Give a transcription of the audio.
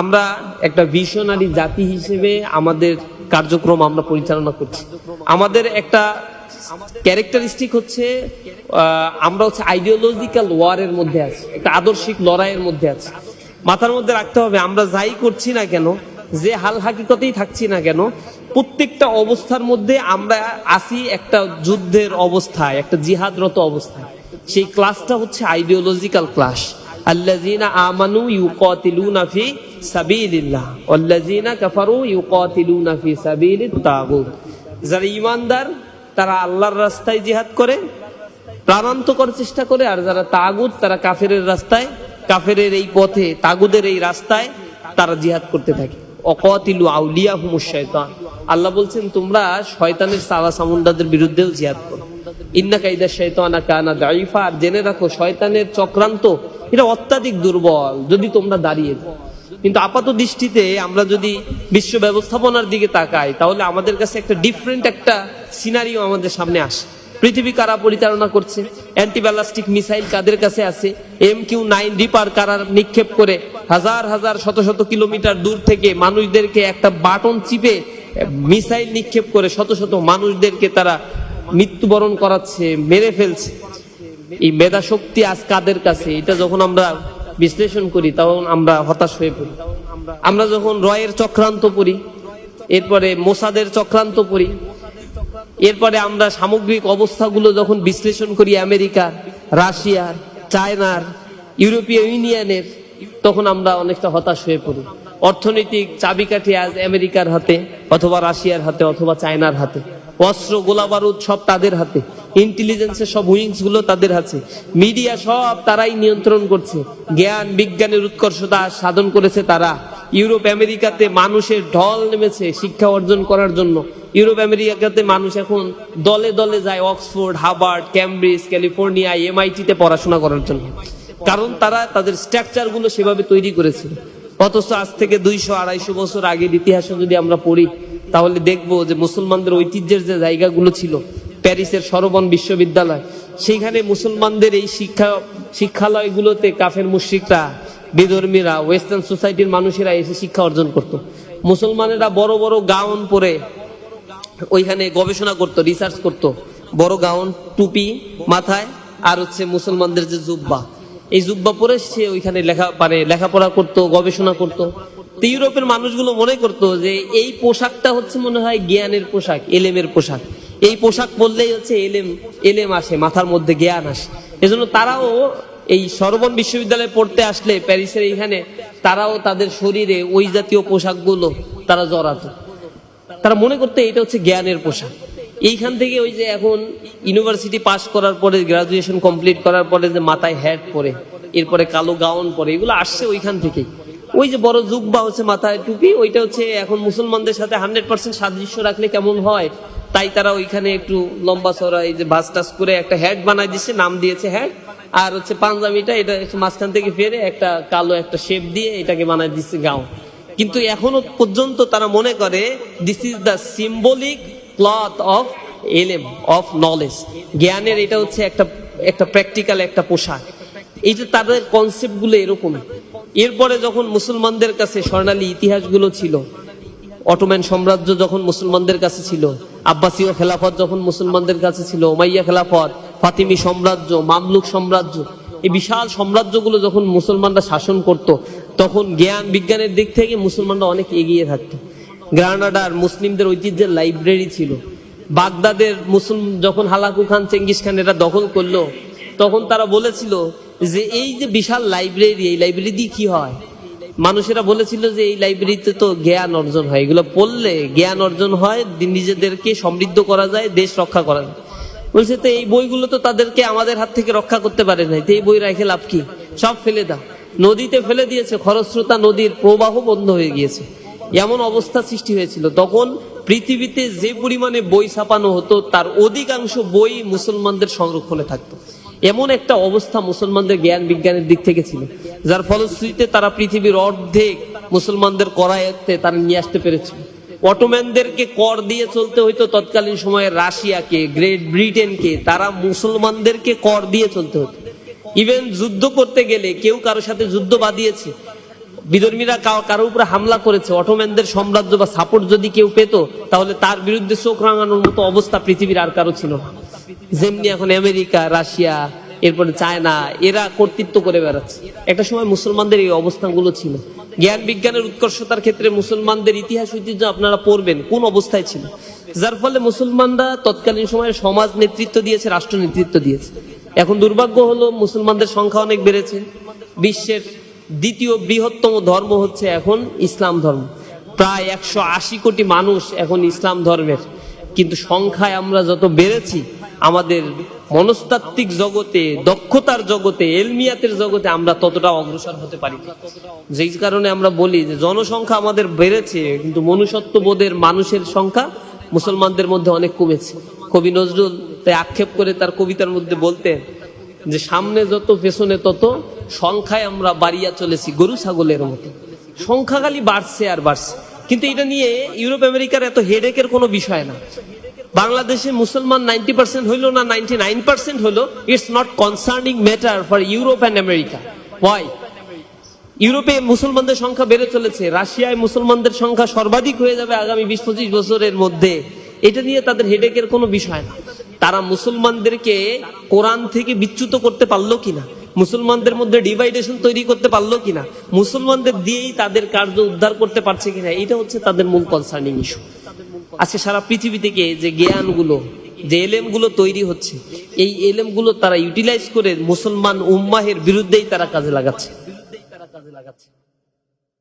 আমরা একটা ভিশনারি জাতি হিসেবে আমাদের কার্যক্রম আমরা পরিচালনা করছি। আমাদের একটা ক্যারেক্টারিস্টিক হচ্ছে আমরা হচ্ছে আইডিওলজিক্যাল ওয়ারের মধ্যে আছি, একটা আদর্শিক লড়াইয়ের মধ্যে আছি। মাথার মধ্যে রাখতে হবে, আমরা যাই করছি না কেন, যে হাল হাকিকতেই থাকছি না কেন, প্রত্যেকটা অবস্থার মধ্যে আমরা আসি একটা যুদ্ধের অবস্থায়, একটা জিহাদরত অবস্থায়। সেই ক্লাসটা হচ্ছে আইডিওলজিক্যাল ক্লাস আল্লাযীনা আমানু কাফারু সাবিলিত যারা তারা আল্লাহর রাস্তায় জিহাদ করে, প্রাণান্ত করার চেষ্টা করে, আর যারা তারা কাফের রাস্তায় কাফের এই পথে তাগুদের এই রাস্তায় তারা জিহাদ করতে থাকে। অকাতিলু আউলিয়া শয়তান আল্লাহ বলছেন, তোমরা শয়তানের সালা সামুন্ডাদের বিরুদ্ধেও জিহাদ করো। ইন্না কাইদা শয়তানা কানা দাইফা আর জেনে রাখো, শয়তানের চক্রান্ত, এটা অত্যাধিক দুর্বল যদি তোমরা দাঁড়িয়ে কিন্তু আপাত দৃষ্টিতে আমরা যদি বিশ্ব ব্যবস্থাপনার দিকে তাকাই, তাহলে আমাদের কাছে একটা ডিফারেন্ট একটা সিনারিও আমাদের সামনে আসে। পৃথিবী কারা পরিচালনা করছে? অ্যান্টিব্যালাস্টিক মিসাইল কাদের কাছে আছে? এম কিউ নাইন রিপার কারা নিক্ষেপ করে? হাজার হাজার শত শত কিলোমিটার দূর থেকে মানুষদেরকে একটা বাটন চিপে মিসাইল নিক্ষেপ করে শত শত মানুষদেরকে তারা মৃত্যুবরণ করাচ্ছে, মেরে ফেলছে। এই মেধা শক্তি আজ কাদের কাছে? এটা যখন আমরা বিশ্লেষণ করি, তখন আমরা হতাশ হয়ে পড়ি। আমরা যখন রয়ের চক্রান্ত পড়ি, এরপরে মোসাদের চক্রান্ত পড়ি, এরপরে আমরা সামগ্রিক অবস্থাগুলো যখন বিশ্লেষণ করি আমেরিকা রাশিয়ার চায়নার, ইউরোপীয় ইউনিয়নের, তখন আমরা অনেকটা হতাশ হয়ে পড়ি। অর্থনৈতিক চাবিকাঠি আজ আমেরিকার হাতে, অথবা রাশিয়ার হাতে, অথবা চায়নার হাতে। অস্ত্র, গোলা বারুদ সব তাদের হাতে। ইন্টেলিজেন্সের সব উইংসগুলো তাদের হাতে। মিডিয়া সব তারাই নিয়ন্ত্রণ করছে। জ্ঞান, বিজ্ঞানের উৎকর্ষতা সাধন করেছে তারা। ইউরোপ আমেরিকাতে মানুষের ঢল নেমেছে শিক্ষা অর্জন করার জন্য। ইউরোপ আমেরিকাতে মানুষ এখন দলে দলে যায় অক্সফোর্ড, হার্ভার্ড ক্যামব্রিজ ক্যালিফোর্নিয়া এমআইটিতে পড়াশোনা করার জন্য। কারণ তারা তাদের স্ট্রাকচারগুলো সেভাবে তৈরি করেছিল। অথচ আজ থেকে দুইশো, আড়াইশো বছর আগের ইতিহাসে যদি আমরা পড়ি, তাহলে দেখব যে মুসলমানদের ঐতিহ্যের যে জায়গাগুলো ছিল, প্যারিসের সরবন বিশ্ববিদ্যালয়, সেইখানে মুসলমানদের এই শিক্ষা, শিক্ষালয়গুলোতে কাফের মুশ্রিকরা, বিধর্মীরা ওয়েস্টার্ন সোসাইটির মানুষেরা এসে শিক্ষা অর্জন করত। মুসলমানেরা বড় বড় গাউন পরে ওইখানে গবেষণা করত রিসার্চ করত। বড় গাউন, টুপি মাথায়, আর হচ্ছে মুসলমানদের যে জুব্বা। এই জুব্বা পরে সে ওইখানে লেখা মানে লেখাপড়া করত, গবেষণা করত। তো ইউরোপের মানুষগুলো মনে করত যে এই পোশাকটা হচ্ছে মনে হয় জ্ঞানের পোশাক, এলেমের পোশাক। এই পোশাক পরলেই হচ্ছে এলেম এলেম আসে, মাথার মধ্যে জ্ঞান আসে। এজন্য তারাও এই সরবন বিশ্ববিদ্যালয়ে পড়তে আসলে প্যারিসের এইখানে তারাও তাদের শরীরে ওই জাতীয় পোশাকগুলো তারা জড়াতো। তারা মনে করতে এটা হচ্ছে জ্ঞানের পোশাক। এইখান থেকে ওই যে এখন ইউনিভার্সিটি পাশ করার পরে গ্রাজুয়েশন কমপ্লিট করার পরে যে মাথায় হ্যাট পরে, এরপরে কালো গাউন পরে, এগুলো আসছে ওইখান থেকেই। ওই যে বড় জুব্বা হচ্ছে মাথায় টুপি, ওইটা হচ্ছে এখন মুসলমানদের সাথে হান্ড্রেড পার্সেন্ট সাদৃশ্য রাখলে কেমন হয়? তাই তারা ওইখানে একটু লম্বা চড়া এই যে ভাস টাস করে একটা হ্যাট বানাই দিচ্ছে, নাম দিয়েছে হ্যাট আর হচ্ছে পাঞ্জাবিটা, এটা মাঝখান থেকে ফেরে একটা কালো একটা শেপ দিয়ে এটাকে বানাই দিচ্ছে গাউন কিন্তু এখনও পর্যন্ত তারা মনে করে this is the symbolic cloth of এলেম অফ নলেজ জ্ঞানের এটা হচ্ছে একটা একটা প্র্যাকটিক্যাল একটা পোশাক। এই যে তাদের কনসেপ্টগুলো এরকম এরপরে যখন মুসলমানদের কাছে স্বর্ণালী ইতিহাসগুলো ছিল, অটোম্যান সাম্রাজ্য যখন মুসলমানদের কাছে ছিল, আব্বাসীয় খেলাফত যখন মুসলমানদের কাছে ছিল ওমাইয়া খেলাফত, ফাতিমি সাম্রাজ্য, মামলুক সাম্রাজ্য, এই বিশাল সাম্রাজ্যগুলো যখন মুসলমানরা শাসন করত, তখন জ্ঞান বিজ্ঞানের দিক থেকে মুসলমানরা অনেক এগিয়ে থাকতো। গ্রানাডার মুসলিমদের ঐতিহ্যের লাইব্রেরি ছিল। বাগদাদের মুসলিম যখন হালাকু খান, চেঙ্গিস খান এটা দখল করল, তখন তারা বলেছিল যে এই যে বিশাল লাইব্রেরি, এই লাইব্রেরি দিয়ে কি হয়? মানুষেরা বলেছিল যে এই লাইব্রেরিতে তো জ্ঞান অর্জন হয়। এগুলো পড়লে জ্ঞান অর্জন হয় নিজেদেরকে সমৃদ্ধ করা যায়, দেশ রক্ষা করা যায়। বলছে, তো এই বইগুলো তো তাদেরকে আমাদের হাত থেকে রক্ষা করতে পারে নাই। তো এই বই রেখে লাভ কি? সব ফেলে দাও। নদীতে ফেলে দিয়েছে, খরস্রোতা নদীর প্রবাহ বন্ধ হয়ে গিয়েছে। এমন অবস্থা সৃষ্টি হয়েছিল। তখন পৃথিবীতে যে পরিমাণে বই ছাপানো হতো, তার অধিকাংশ বই মুসলমানদের সংরক্ষণে থাকতো। এমন একটা অবস্থা মুসলমানদের জ্ঞান বিজ্ঞানের দিক থেকে ছিল, যার ফলশ্রুতিতে তারা পৃথিবীর অর্ধেক মুসলমানদের করায়ত্তে তারা নিয়ে আসতে পেরেছিল। অটোম্যানদেরকে কর দিয়ে চলতে হইতো তৎকালীন সময়ে রাশিয়াকে, গ্রেট ব্রিটেনকে, তারা মুসলমানদেরকে কর দিয়ে চলতে হতো। ইভেন যুদ্ধ করতে গেলে কেউ কারোর সাথে যুদ্ধ বাঁধিয়েছে বিধর্মীরা কারও উপরে হামলা করেছে, অটোম্যানদের সাম্রাজ্য বা সাপোর্ট যদি কেউ পেত, তাহলে তার বিরুদ্ধে চোখ রাঙানোর মতো অবস্থা পৃথিবীর আর কারও ছিল না। যেমনি এখন আমেরিকা, রাশিয়া, এরপরে চায়না, এরা কর্তৃত্ব করে বেড়াচ্ছে। একটা সময় মুসলমানদের এই অবস্থানগুলো ছিল। জ্ঞান বিজ্ঞানের উৎকর্ষতার ক্ষেত্রে মুসলমানদের ইতিহাস, ঐতিহ্য আপনারা পড়বেন, কোন অবস্থায় ছিল। যার ফলে মুসলমানরা তৎকালীন সময়ে সমাজ নেতৃত্ব দিয়েছে, রাষ্ট্র নেতৃত্ব দিয়েছে। এখন দুর্ভাগ্য হলো মুসলমানদের সংখ্যা অনেক বেড়েছে। বিশ্বের দ্বিতীয় বৃহত্তম ধর্ম হচ্ছে এখন ইসলাম ধর্ম। প্রায় একশো আশি কোটি মানুষ এখন ইসলাম ধর্মের। কিন্তু সংখ্যায় আমরা যত বেড়েছি, আমাদের মনস্তাত্ত্বিক জগতে, দক্ষতার জগতে, এলমিয়াতের জগতে আমরা ততটা অগ্রসর হতে পারি যেই কারণে আমরা বলি যে জনসংখ্যা আমাদের বেড়েছে, কিন্তু মনুষ্যত্ববোধের মানুষের সংখ্যা মুসলমানদের মধ্যে অনেক কমেছে। কবি নজরুল তাই আক্ষেপ করে তার কবিতার মধ্যে বলতেন যে সামনে যত, পেছনে তত সংখ্যায় আমরা বাড়িয়া চলেছি, গরু ছাগলের মতো। সংখ্যা খালি বাড়ছে আর বাড়ছে। কিন্তু এটা নিয়ে ইউরোপ, আমেরিকার এত হেডেকের কোনো বিষয় না। বাংলাদেশে মুসলমান নাইনটি পার্সেন্ট হইল না নাইনটি নাইন পার্সেন্ট হইল? It's not concerning matter for Europe and America why ইউরোপে মুসলমানদের সংখ্যা বেড়ে চলেছে। রাশিয়ায় মুসলমানদের সংখ্যা সর্বাধিক হয়ে যাবে আগামী বিশ পঁচিশ বছরের মধ্যে। এটা নিয়ে তাদের হেডেকের কোনো বিষয় না। তারা মুসলমানদেরকে কোরআন থেকে বিচ্যুত করতে পারল কিনা? মুসলমানদের মধ্যে ডিভাইডেশন তৈরি করতে পারল কিনা? মুসলমানদের দিয়েই তাদের কার্য উদ্ধার করতে পারছে কিনা? এটা হচ্ছে তাদের মূল কনসার্নিং ইস্যু আজকে সারা পৃথিবী থেকে যে জ্ঞানগুলো, যে এলেমগুলো তৈরি হচ্ছে, এই এলেমগুলো তারা ইউটিলাইজ করে মুসলমান উম্মাহের বিরুদ্ধেই তারা কাজে লাগাচ্ছে বিরুদ্ধেই তারা কাজে লাগাচ্ছে।